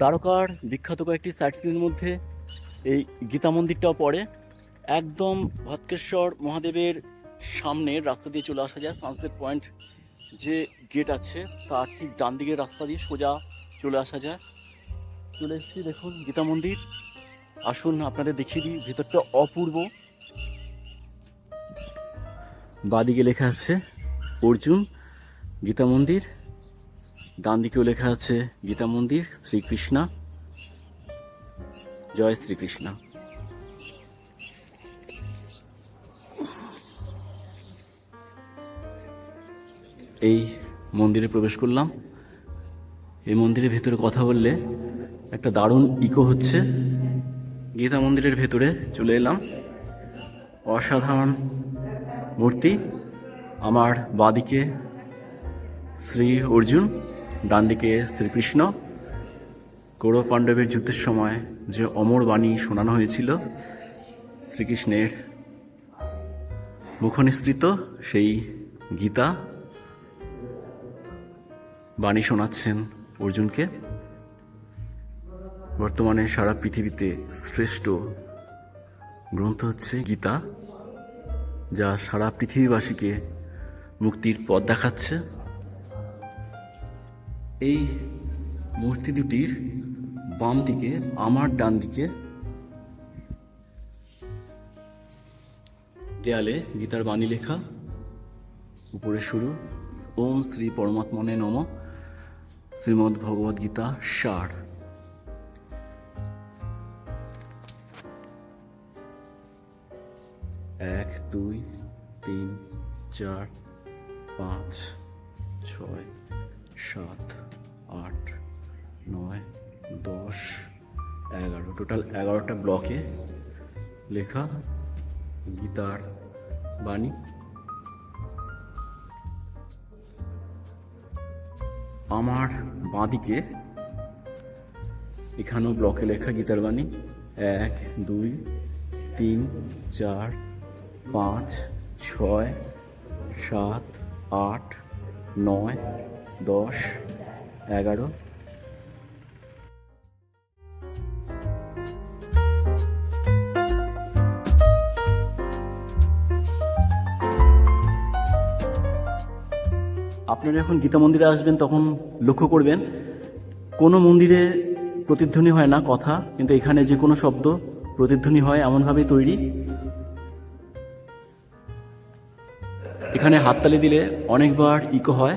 দ্বারকার বিখ্যাত কয়েকটি সাইট সিনের মধ্যে এই গীতা মন্দিরটাও পড়ে। একদম ভৎকেশ্বর মহাদেবের সামনে রাস্তা দিয়ে চলে আসা যায় সানসেট পয়েন্ট যে গেট আছে, তার ঠিক ডান দিকের রাস্তা দিয়ে সোজা চলে আসা যায়। চলে এসেছি দেখুন গীতা মন্দির। আসুন আপনাদের দেখিয়ে দিই, ভেতরটা অপূর্ব। বাদিকে লেখা আছে, অর্জুন, গীতা মন্দির। ডান দিকেও লেখা আছে, গীতা মন্দির, শ্রীকৃষ্ণা। জয় শ্রীকৃষ্ণা। এই মন্দিরে প্রবেশ করলাম। এই মন্দিরের ভেতরে কথা বললে একটা দারুণ ইকো হচ্ছে। গীতা মন্দিরের ভেতরে চলে এলাম। অসাধারণ মূর্তি। আমার বাদিকে শ্রী অর্জুন। ডান দিকে শ্রীকৃষ্ণ কৌরব পাণ্ডবের যুদ্ধের সময় যে অমর বাণী শোনানো হয়েছিল, শ্রীকৃষ্ণের মুখনিসৃত সেই গীতা বাণী শোনাচ্ছেন অর্জুনকে। বর্তমানে সারা পৃথিবীতে শ্রেষ্ঠ গ্রন্থ হচ্ছে গীতা, যা সারা পৃথিবীবাসীকে মুক্তির পথ দেখাচ্ছে। এই মূর্তি দুটির বাম দিকে, আমার ডান দিকে দেয়ালে গীতার বাণী লেখা, উপরে শুরু। ওম শ্রী পরমাত্মনে নম, শ্রীমদ্ ভগবদ গীতা সার। এক, দুই, তিন, চার, পাঁচ, ছয়, সাত। দশ, এগারো। টোটাল এগারোটা ব্লকে লেখা গীতার বাণী। আমার বাঁদিকে এখানেও ব্লকে লেখা গীতার বাণী। এক, দুই, তিন, চার, পাঁচ, ছয়, সাত, আট, নয়, দশ, এগারো আপনারা যখন গীতা মন্দিরে আসবেন, তখন লক্ষ্য করবেন, কোনো মন্দিরে প্রতিধ্বনি হয় না কথা, কিন্তু এখানে যে কোনো শব্দ প্রতিধ্বনি হয়, এমনভাবেই তৈরি। এখানে হাততালি দিলে অনেকবার ইকো হয়।